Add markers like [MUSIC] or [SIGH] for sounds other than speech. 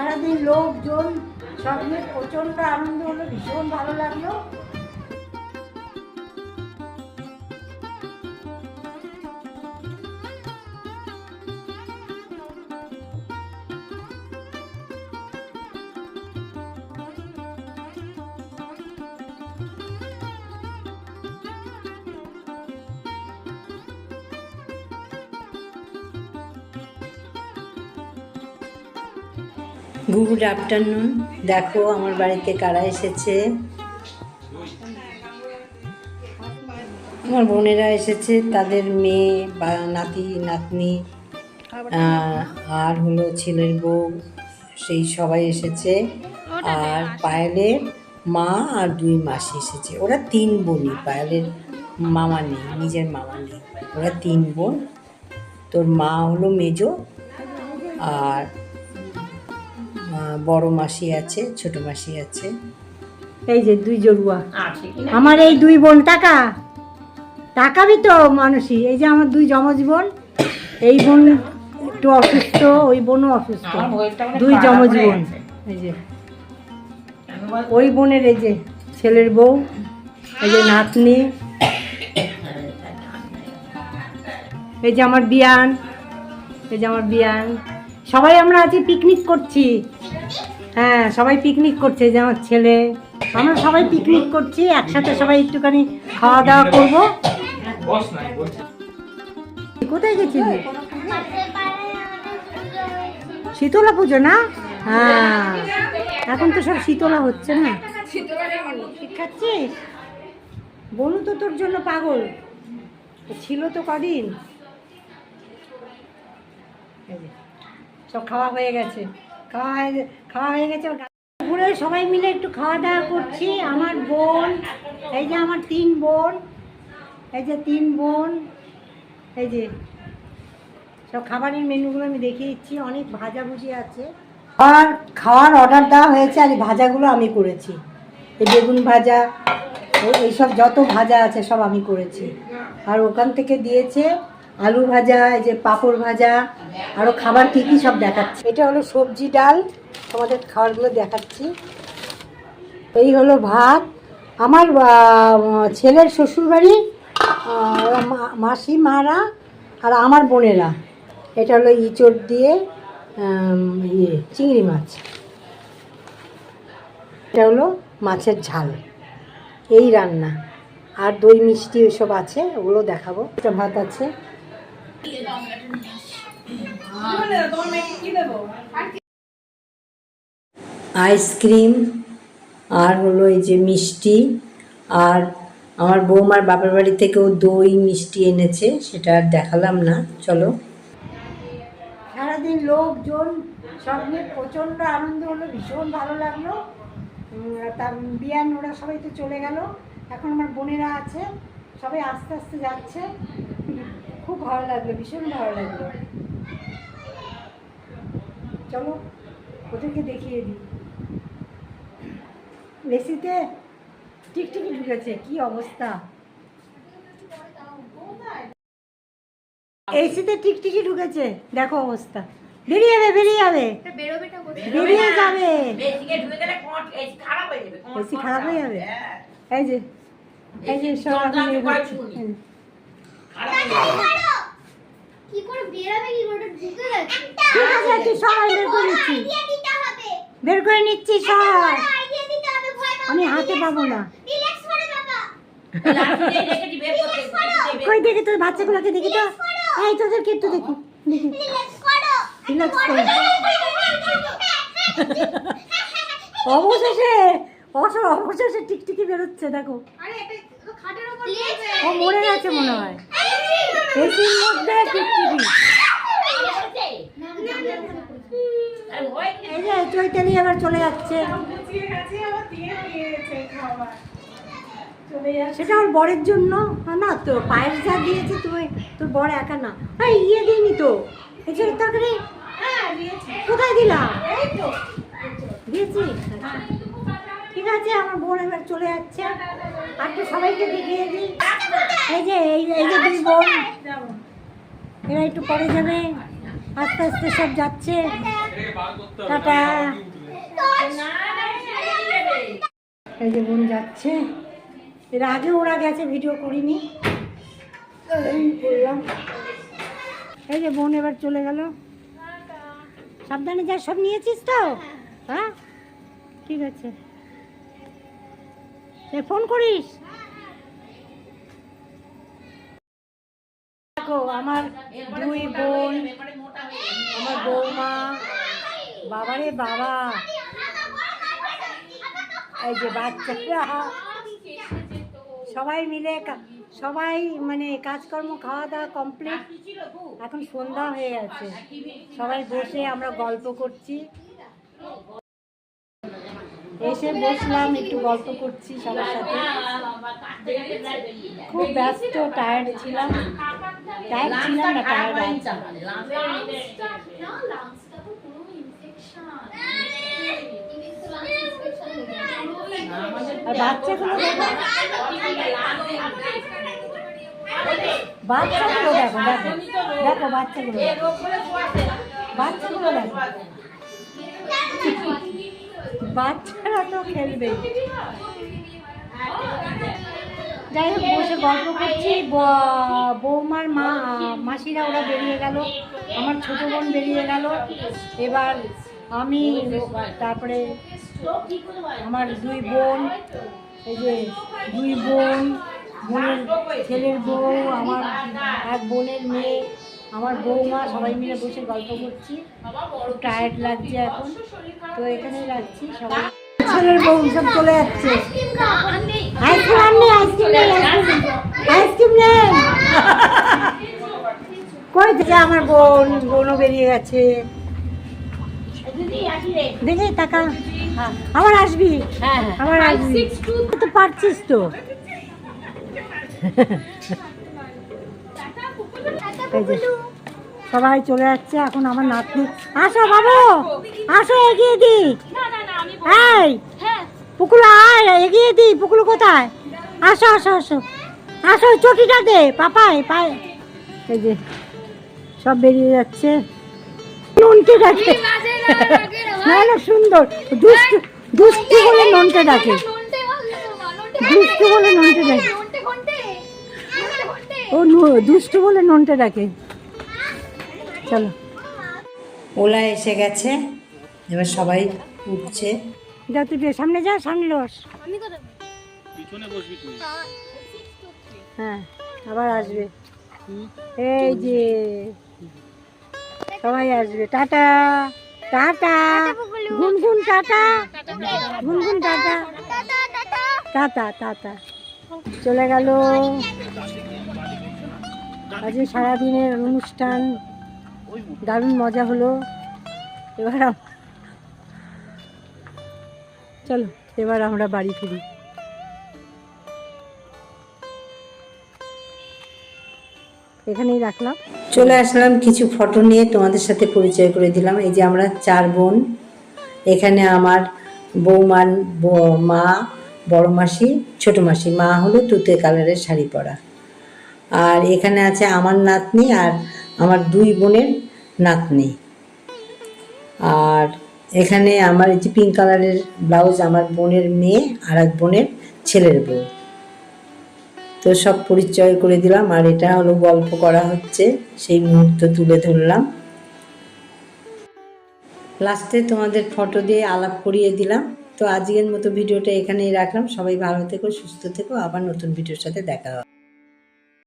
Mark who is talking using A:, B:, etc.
A: সারাদিন লোকজন সব নিয়ে প্রচণ্ড আনন্দ হলো ভীষণ ভালো লাগল।
B: গুড আফটারনুন দেখো আমার বাড়িতে কারা এসেছে? আমার বোনেরা এসেছে তাদের মেয়ে বা নাতি নাতনি আর হলো ছেলের বউ সেই সবাই এসেছে। আর পায়েলের মা আর দুই মাসি এসেছে। ওরা তিন বোনই পায়েলের মামা নেই নিজের মামা নেই। ওরা তিন বোন। তোর মা হলো মেজো আর বড় মাসি আছে ছোট মাসি আছে।
A: এই যে দুই জড়ুয়া। আমার এই দুই বোন টাকা? টাকাবি তো মানুষই। এই যে আমার দুই যমজ বোন এই বোন একটু অসুস্থ ওই বোনও অসুস্থ। দুই যমজ বোন এই যে। ওই বোনের এই যে ছেলের বউ এই যে নাতনি। এই যে আমার বিয়ান এই যে আমার বিয়ান। সবাই আমরা আছি পিকনিক করছি। হ্যাঁ সবাই পিকনিক করছে যে আমার ছেলে। আমরা সবাই পিকনিক করছি, একসাথে সবাই একটুখানি খাওয়া দাওয়া করব। কোথায় গেছিলি? শীতলা পুজো না? হ্যাঁ। এখন তো সব শীতলা হচ্ছে না। খাচ্ছিস? বলু তো তোর জন্য পাগল। ছিল তো কদিন। সব খাওয়া হয়ে গেছে। খাওয়া হয়ে খাওয়া হয়ে গেছে ঘুরে সবাই মিলে একটু খাওয়া দাওয়া করছি। আমার বোন, এই যে আমার তিন বোন, এই যে তিন বোন, এই যে সব খাবারের মেনুগুলো আমি দেখিয়ে দিচ্ছি। অনেক ভাজাভুজি আছে। আর খাওয়ার অর্ডার দেওয়া হয়েছে আর ভাজাগুলো আমি করেছি। এই বেগুন ভাজা এইসব যত ভাজা আছে সব আমি করেছি। আর ওখান থেকে দিয়েছে আলু ভাজা, এই যে পাঁপড় ভাজা আরও খাবার কী কী সব দেখাচ্ছি। এটা হলো সবজি ডাল, তোমাদের খাবারগুলো দেখাচ্ছি। এই হলো ভাত। আমার ছেলের শ্বশুরবাড়ি মাসি, মারা, আর আমার বোনেরা। এটা হলো ইঁচড় দিয়ে ইয়ে চিংড়ি মাছ। এটা হলো মাছের ঝাল। এই রান্না। আর দই মিষ্টি ওইসব আছে, ওগুলো দেখাবো। এটা ভাত আছে।
B: আইসক্রিম, আর হলো এই যে মিষ্টি, আর আমার বৌমার বাপের বাড়ি থেকেও দই মিষ্টি এনেছে, সেটা আর দেখালাম না, চলো।
A: সারাদিন লোকজন, সব নিয়ে প্রচণ্ড আনন্দ হলো, ভীষণ ভালো লাগল। তার বিয়ান, ওরা সবাই তো চলে গেল। এখন আমার বোনেরা আছে, সবাই আস্তে আস্তে যাচ্ছে। খুব ভালো লাগল ভীষণ ভালো লাগল। চলো ওদেরকে দেখিয়ে দিই। এসিতে টিকটিকি ঢুকেছে কি অবস্থা? এসিতে টিকটিকি ঢুকেছে দেখো অবস্থা। বেরিয়ে যাবে বেরিয়ে যাবে। বেরিয়ে যাবে। এসি খারাপ হয়ে যাবে। এই যে এই যে সব এখন ইয়ে হচ্ছে। এই যে।
C: কি করে বেরাবে কি করে ঢুকে গেছে
A: ঠিক সবাই বের করে নিচ্ছি বের করে নিচ্ছি সব আমি হাতে পাবো না
C: রিল্যাক্স করো বাবা
A: কই দেখি তোর বাচ্চাগুলোকে দেখি তো এই তোদেরকে একটু দেখি দেখি
C: রিল্যাক্স করো
A: অবশেষে অবসর অবশেষে টিকটিকি বেরোচ্ছে দেখো।
C: আরে
A: ও মরে গেছে মনে হয়। এসির মধ্যে টিকটিকি এই যে চৈতালি আবার চলে যাচ্ছে। সেটা ওর বরের জন্য। না তো পায়েস যা দিয়েছে তুমি তোর বর একা না। এই ইয়ে দিইনি তো। এছাড়া তরকারি। কোথায় দিলাম? দিয়েছি। ঠিক আছে, আমার বোন এবার চলে যাচ্ছে। আর একটু সবাইকে দেখিয়ে দিই। এই যে এই যে দুই বোন। এরা একটু পরে যাবে। আস্তে আস্তে সব যাচ্ছে। টাটা। এই যে বোন যাচ্ছে। এর আগে ওরা গেছে, ভিডিও করিনি। এই এই যে বোন এবার চলে গেল। সাবধানে যা, সব নিয়েছিস তো? হ্যাঁ? ঠিক আছে। ফোন করিস? দেখো, আমার দুই বোন, আমার বৌমা, বাবারে বাবা। এই যে বাচ্চারা সবাই মিলে সবাই মানে কাজকর্ম খাওয়া দাওয়া কমপ্লিট এখন সন্ধ্যা হয়ে গেছে। সবাই বসে আমরা গল্প করছি। এসে বসলাম, একটু গল্প করছি সবার সাথে। খুব ব্যস্ত টায়ার্ড ছিলাম। টায়ার্ড ছিলাম না টায়ার্ড বাচ্চাগুলো বাচ্চাগুলো দেখো দেখো। দেখো বাচ্চাগুলো। বাচ্চাগুলো দেখো। বাচ্চারা তো খেলবে। যাই হোক, বসে গল্প করছি। বৌমার মা, মাসিরা ওরা বেরিয়ে গেল। আমার ছোট বোন বেরিয়ে গেল। এবার আমি, তারপরে আমার দুই বোন, এই যে দুই বোন, বোনের ছেলের বউ, আমার এক বোনের মেয়ে। আমার বৌমা সবাই মিলে বসে গল্প করছি। খুব টায়ার্ড লাগছে এখন। তো এখানেই রাখছি সবাই। ছেলের বউ সব চলে যাচ্ছে। আইসক্রিম আননি আইসক্রিম নেই আইসক্রিম। নেই কই থেকে আমার বোন বোনও বেরিয়ে গেছে। দেখে টাকা আবার আসবি? আবার আসবি। তো পারছিস তো। [LAUGHS] এই যে, সবাই চলে যাচ্ছে এখন আমার নাতনি। আসো বাবু আসো এগিয়ে দি। এই পুকুল আয় এগিয়ে দি পুকুল কোথায়? আসো আসো আসো। আসো চটিটা দে পাপায় পায়ে এই যে সব বেরিয়ে যাচ্ছে। নন্টে ডাকে। না না সুন্দর। দুষ্টু দুষ্টু বলে নন্টে ডাকে। দুষ্টু বলে নন্টে ডাকে। ও ন- দুষ্টু বলে নন্টে ডাকে। চলো।
B: ওলা এসে গেছে। এবার সবাই উঠছে।
A: যা তুই যা, সামনে যা সামনে বস। হ্যাঁ আবার আসবে। এই যে সবাই আসবে। Tata tata. Gungun tata. Gungun tata. Tata tata. চলে গেল। আজকে সারাদিনের অনুষ্ঠান, দারুণ মজা হলো। এবার চলো, এবার আমরা বাড়ি ফিরি। এখানেই রাখলাম।
B: চলে আসলাম, কিছু ফটো নিয়ে তোমাদের সাথে পরিচয় করে দিলাম। এই যে আমরা চার বোন, এখানে আমার বৌমার ব- মা, বড় মাসি, ছোট মাসি। মা হলো তুতে কালারের শাড়ি পরা। আর এখানে আছে আমার নাতনি আর আমার দুই বোনের নাতনি। আর এখানে আমার এই যে পিঙ্ক কালারের ব্লাউজ আমার বোনের মেয়ে আর এক বোনের ছেলের বউ। তো সব পরিচয় করে দিলাম আর এটা হলো গল্প করা হচ্ছে, সেই মুহূর্ত তুলে ধরলাম। লাস্টে তোমাদের ফটো দিয়ে আলাপ করিয়ে দিলাম। তো আজকের মতো ভিডিওটা এখানেই রাখলাম। সবাই ভালো থেকো, সুস্থ থেকো। আবার নতুন ভিডিওর সাথে দেখা হবে।